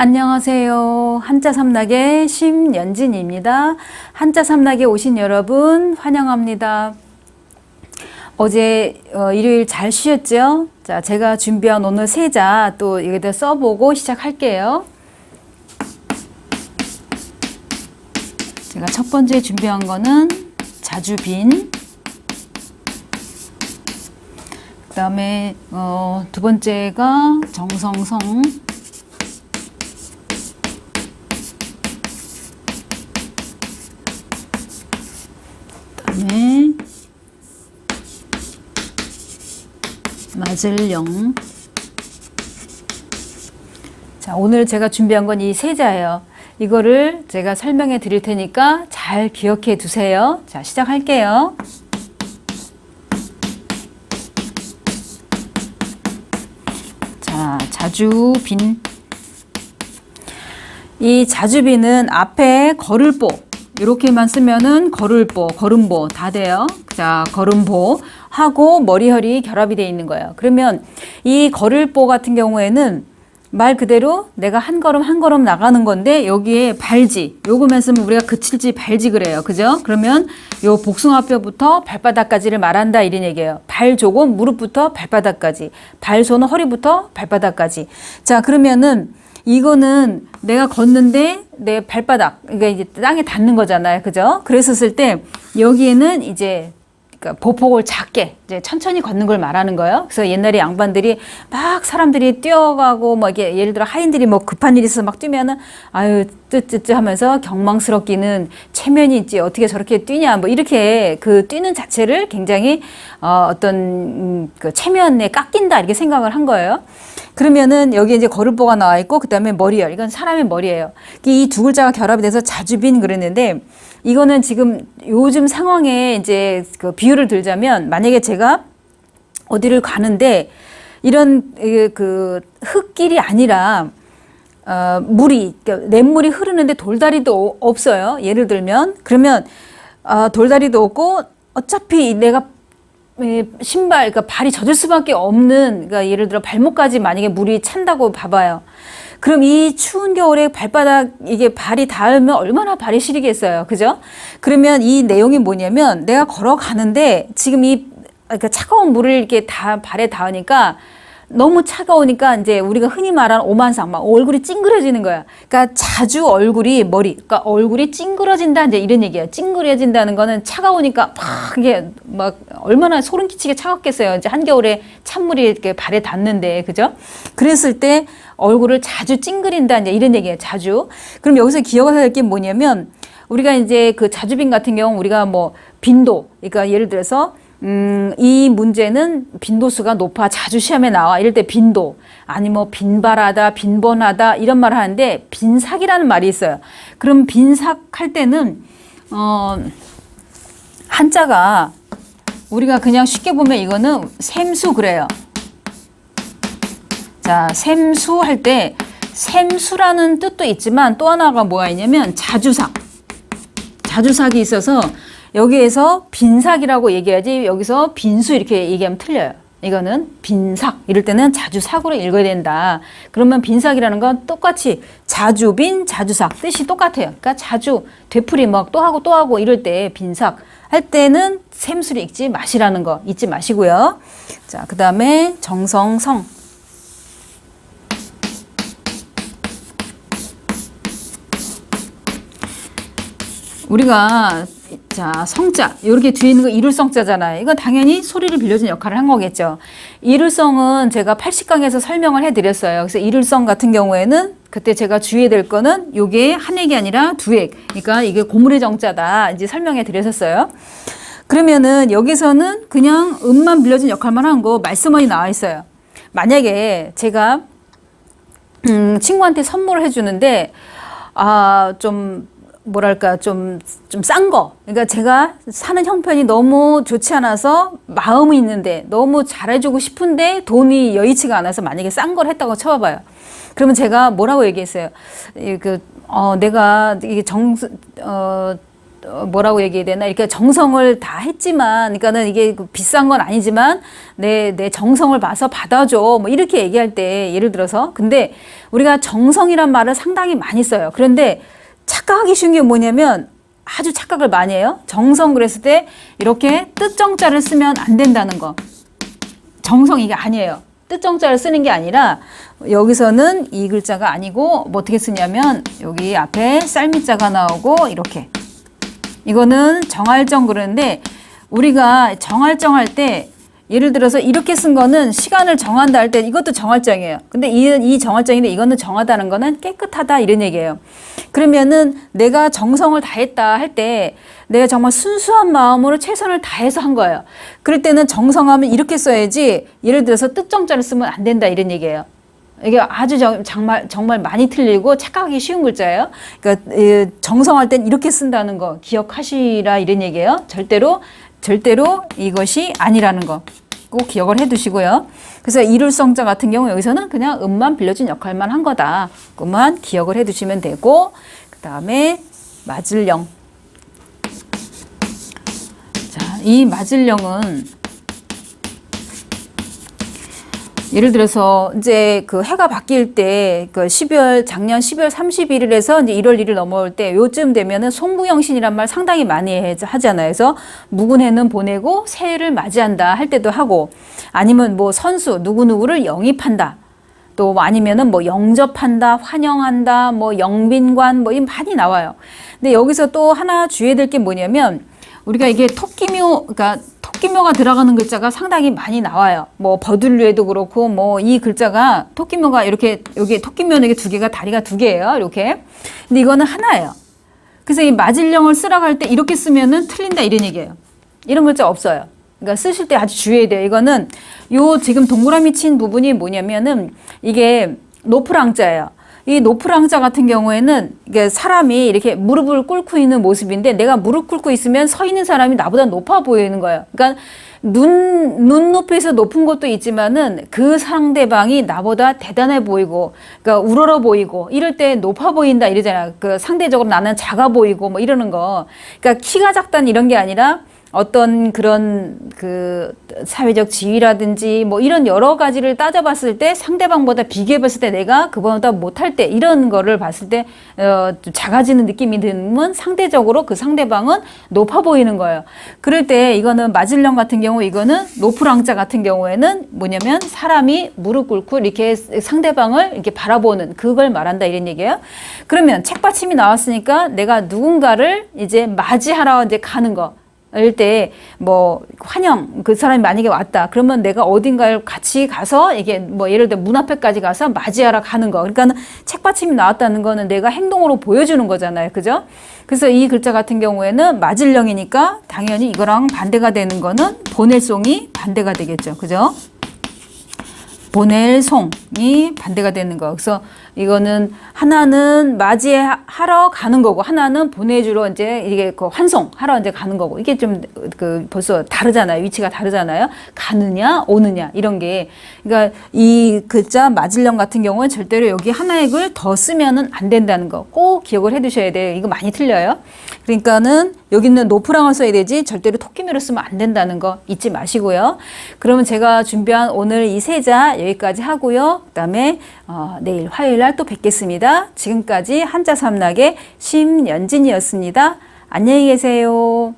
안녕하세요. 한자 삼락의 심연진입니다. 한자 삼락에 오신 여러분 환영합니다. 어제 어, 일요일 잘 쉬었죠? 자, 제가 준비한 오늘 세자 또 여기다 써보고 시작할게요. 제가 첫 번째 준비한 거는 자주빈. 그 다음에 어, 두 번째가 정성성. 맞을영. 자, 오늘 제가 준비한 건 이 세자예요. 이거를 제가 설명해 드릴 테니까 잘 기억해 두세요. 자, 시작할게요. 자, 자주빈. 이 자주빈은 앞에 거를보 이렇게만 쓰면은 거를보, 걸음보 다 돼요. 자, 걸음보 하고 머리혈이 결합이 돼 있는 거예요. 그러면 이 거를보 같은 경우에는 말 그대로 내가 한 걸음 한 걸음 나가는 건데 여기에 발지 요거만 쓰면 우리가 그칠지 발지 그래요. 그죠? 그러면 요 복숭아뼈부터 발바닥까지를 말한다 이런 얘기예요. 발조금 무릎부터 발바닥까지 발소는 허리부터 발바닥까지. 자, 그러면은 이거는 내가 걷는데 내 발바닥, 그러니까 이제 땅에 닿는 거잖아요. 그죠? 그랬었을 때 여기에는 이제 그러니까 보폭을 작게 이제 천천히 걷는 걸 말하는 거예요. 그래서 옛날에 양반들이 막 사람들이 뛰어가고 뭐 이게 예를 들어 하인들이 뭐 급한 일이 있어서 막 뛰면은 아유 뜨뜨뜨 하면서 경망스럽기는 체면이 있지 어떻게 저렇게 뛰냐 뭐 이렇게 그 뛰는 자체를 굉장히 어 어떤 음, 그 체면에 깎인다 이렇게 생각을 한 거예요. 그러면은 여기 이제 거를보가 나와 있고 그다음에 머리열 이건 사람의 머리예요. 이 두 글자가 결합이 돼서 자주빈 그랬는데 이거는 지금 요즘 상황에 이제 그 비유를 들자면 만약에 제가 어디를 가는데 이런 그 흙길이 아니라 어, 물이 그러니까 냇물이 흐르는데 돌다리도 없어요. 예를 들면 그러면 어, 돌다리도 없고 어차피 내가 신발 그러니까 발이 젖을 수밖에 없는 그러니까 예를 들어 발목까지 만약에 물이 찬다고 봐봐요. 그럼 이 추운 겨울에 발바닥 이게 발이 닿으면 얼마나 발이 시리겠어요. 그죠? 그러면 이 내용이 뭐냐면 내가 걸어가는데 지금 이 그러니까 차가운 물을 이렇게 다 발에 닿으니까 너무 차가우니까 이제 우리가 흔히 말하는 오만상 막 얼굴이 찡그려지는 거야. 그러니까 자주 얼굴이 머리, 그러니까 얼굴이 찡그러진다 이제 이런 얘기야. 찡그려진다는 거는 차가우니까 막 이게 막 얼마나 소름 끼치게 차갑겠어요. 이제 한겨울에 찬물이 이렇게 발에 닿는데 그죠? 그랬을 때 얼굴을 자주 찡그린다 이제 이런 얘기예요. 자주. 그럼 여기서 기억해야 될 게 뭐냐면 우리가 이제 그 자주빈 같은 경우 우리가 뭐 빈도, 그러니까 예를 들어서 음, 이 문제는 빈도수가 높아 자주 시험에 나와. 이럴 때 빈도, 아니 뭐 빈발하다, 빈번하다 이런 말을 하는데 빈삭이라는 말이 있어요. 그럼 빈삭 할 때는 어, 한자가 우리가 그냥 쉽게 보면 이거는 샘수 그래요. 자, 샘수 할 때 샘수라는 뜻도 있지만 또 하나가 뭐가 있냐면 자주삭. 자주삭이 있어서 여기에서 빈삭이라고 얘기해야지 여기서 빈수 이렇게 얘기하면 틀려요. 이거는 빈삭 이럴 때는 자주 삭으로 읽어야 된다. 그러면 빈삭이라는 건 똑같이 자주 빈 자주삭 뜻이 똑같아요. 그러니까 자주 되풀이 막 또 하고 또 하고 이럴 때 빈삭 할 때는 샘수를 읽지 마시라는 거 잊지 마시고요. 자, 그다음에 정성성 우리가 자 성자 이렇게 뒤에 있는 거 이룰성자잖아요. 이건 당연히 소리를 빌려준 역할을 한 거겠죠. 이룰성은 제가 80강에서 설명을 해드렸어요. 그래서 이룰성 같은 경우에는 그때 제가 주의해야 될 거는 요게 한 액이 아니라 두 액. 그러니까 이게 고물의 정자다 이제 설명해 드렸었어요. 그러면은 여기서는 그냥 음만 빌려준 역할만 한 거 말씀원이 나와 있어요. 만약에 제가 음, 친구한테 선물을 해주는데 아좀 뭐랄까 좀 좀 싼 거. 그러니까 제가 사는 형편이 너무 좋지 않아서 마음이 있는데 너무 잘해주고 싶은데 돈이 여의치가 않아서 만약에 싼 걸 했다고 쳐봐봐요. 그러면 제가 뭐라고 얘기했어요? 그 어, 내가 이게 정 어, 어, 뭐라고 얘기해야 되나 이렇게 정성을 다 했지만 그러니까는 이게 그 비싼 건 아니지만 내 내 정성을 봐서 받아줘 뭐 이렇게 얘기할 때 예를 들어서 근데 우리가 정성이란 말을 상당히 많이 써요 그런데 착각하기 쉬운 게 뭐냐면 아주 착각을 많이 해요. 정성 그랬을 때 이렇게 뜻정자를 쓰면 안 된다는 거. 정성 이게 아니에요. 뜻정자를 쓰는 게 아니라 여기서는 이 글자가 아니고 뭐 어떻게 쓰냐면 여기 앞에 쌀미자가 나오고 이렇게. 이거는 정할정 그러는데 우리가 정할정 할 때 예를 들어서 이렇게 쓴 거는 시간을 정한다 할 때 이것도 정할정이에요. 근데 이, 이 정할정인데 이거는 정하다는 거는 깨끗하다 이런 얘기예요. 그러면은 내가 정성을 다했다 할 때 내가 정말 순수한 마음으로 최선을 다해서 한 거예요. 그럴 때는 정성하면 이렇게 써야지 예를 들어서 뜻정자를 쓰면 안 된다 이런 얘기예요. 이게 아주 정, 정말 정말 많이 틀리고 착각하기 쉬운 글자예요. 그러니까 이, 정성할 땐 이렇게 쓴다는 거 기억하시라 이런 얘기예요. 절대로 절대로 이것이 아니라는 거. 꼭 기억을 해 두시고요. 그래서 이룰성자 같은 경우 여기서는 그냥 음만 빌려준 역할만 한 거다. 그만 기억을 해 두시면 되고 그 다음에 맞을령. 자, 이 맞을령은 예를 들어서 이제 그 해가 바뀔 때그 12월 작년 12월 31일에서 이제 1월 1일 넘어올 때 요쯤 되면은 송무영신이란 말 상당히 많이 해- 하잖아요. 그래서 묵은 해는 보내고 새해를 맞이한다 할 때도 하고 아니면 뭐 선수 누구 누구를 영입한다. 또뭐 아니면은 뭐 영접한다, 환영한다, 뭐 영빈관 뭐 이 많이 나와요. 근데 여기서 또 하나 주의해야 될 게 뭐냐면 우리가 이게 토끼묘, 그러니까 토끼묘가 들어가는 글자가 상당히 많이 나와요. 뭐 버들류에도 그렇고 뭐 이 글자가 토끼묘가 이렇게 여기 토끼묘는 두 개가 다리가 두 개예요. 이렇게. 근데 이거는 하나예요. 그래서 이 맞을령을 쓰라고 할 때 이렇게 쓰면은 틀린다 이런 얘기예요. 이런 글자 없어요. 그러니까 쓰실 때 아주 주의해야 돼요. 이거는 요 지금 동그라미 친 부분이 뭐냐면은 이게 노프랑자예요. 이 노프랑자 같은 경우에는 이게 사람이 이렇게 무릎을 꿇고 있는 모습인데 내가 무릎 꿇고 있으면 서 있는 사람이 나보다 높아 보이는 거예요. 그러니까 눈, 눈 높이에서 높은 것도 있지만은 그 상대방이 나보다 대단해 보이고, 그러니까 우러러 보이고, 이럴 때 높아 보인다 이러잖아요. 그 상대적으로 나는 작아 보이고 뭐 이러는 거. 그러니까 키가 작다는 이런 게 아니라 어떤 그런 그 사회적 지위라든지 뭐 이런 여러 가지를 따져봤을 때 상대방보다 비교해봤을 때 내가 그보다 못할 때 이런 거를 봤을 때 어, 좀 작아지는 느낌이 들면 상대적으로 그 상대방은 높아 보이는 거예요. 그럴 때 이거는 마질령 같은 경우 이거는 노프랑자 같은 경우에는 뭐냐면 사람이 무릎 꿇고 이렇게 상대방을 이렇게 바라보는 그걸 말한다 이런 얘기예요. 그러면 책받침이 나왔으니까 내가 누군가를 이제 맞이하러 이제 가는 거. 때 뭐 환영 그 사람이 만약에 왔다. 그러면 내가 어딘가를 같이 가서 이게 뭐 예를 들어 문 앞에까지 가서 맞이하러 가는 거. 그러니까는 책받침이 나왔다는 거는 내가 행동으로 보여주는 거잖아요. 그죠? 그래서 이 글자 같은 경우에는 맞을령이니까 당연히 이거랑 반대가 되는 거는 보낼송이 반대가 되겠죠. 그죠? 보낼 송이 반대가 되는 거. 그래서 이거는 하나는 맞이하러 가는 거고 하나는 보내주러 이제 이게 그 환송하러 이제 가는 거고 이게 좀 그 벌써 다르잖아요. 위치가 다르잖아요. 가느냐 오느냐 이런 게 그러니까 이 글자 맞을령 같은 경우는 절대로 여기 하나의 글 더 쓰면은 안 된다는 거 꼭 기억을 해 두셔야 돼요. 이거 많이 틀려요. 그러니까는 여기는 노프랑을 써야 되지 절대로 토끼미로 쓰면 안 된다는 거 잊지 마시고요. 그러면 제가 준비한 오늘 이 세자 여기까지 하고요. 그 다음에 어, 내일 화요일 날 또 뵙겠습니다. 지금까지 한자 삼락의 심연진이었습니다. 안녕히 계세요.